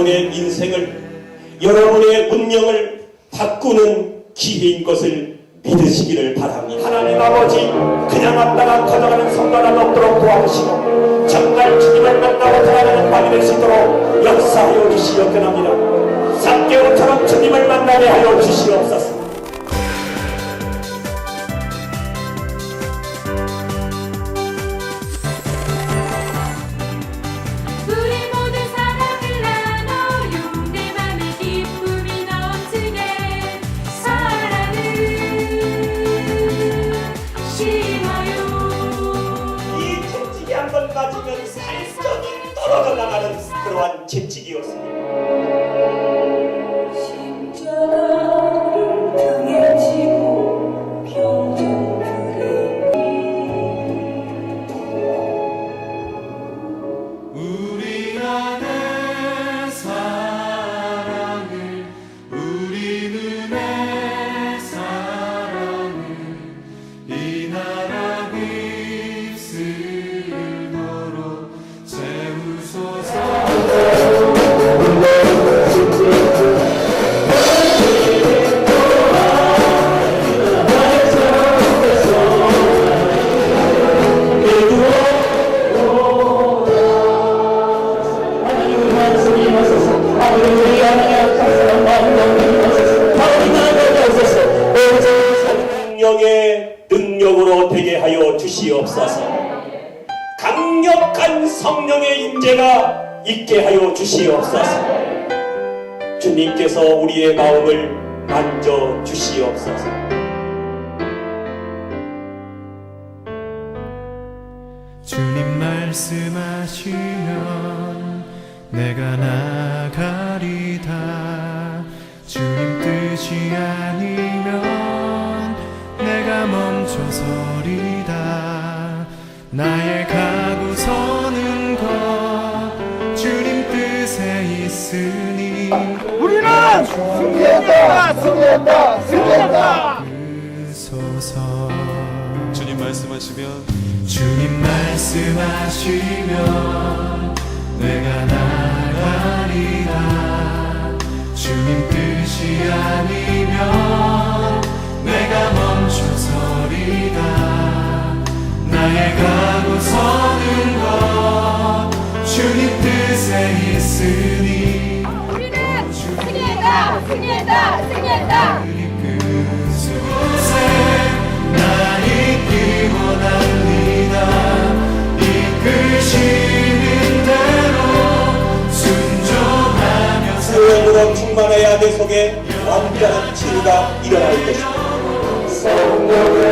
여러분의 인생을 여러분의 운명을 바꾸는 기회인 것을 믿으시기를 바랍니다. 하나님 아버지 그냥 왔다가 가져가는 성과가 없도록 도와주시고 정말 주님을 만나고 살아가는 밤이 될 수 있도록 역사하여 주시옵소합니다. 삭개오처럼 주님을 만나게 하여 주시옵소서. 그러한 채찍이었습니다. 능력으로 되게 하여 주시옵소서. 강력한 성령의 임재가 있게 하여 주시옵소서. 주님께서 우리의 마음을 만져 주시옵소서. 주님 말씀하시면 내가 나가리다 주님 멈춰서리다. 나의 가고 서는 것 주님 뜻에 있으니 우리는 승리했다 승리했다 승리했다. 소서 주님 말씀하시면 주님 말씀하시면 뜻에 있으니 우리는 승리했다 승리했다 승리했다 그곳에 나 있기 원합니다 이끄시는 대로 순종하며 성령으로 충만해야 내 속에 완전한 치유가 일어날 것입니다.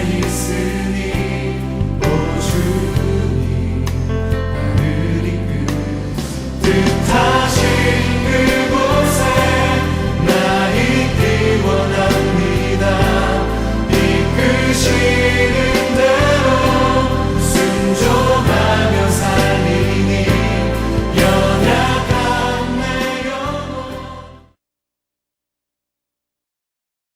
그새 있으니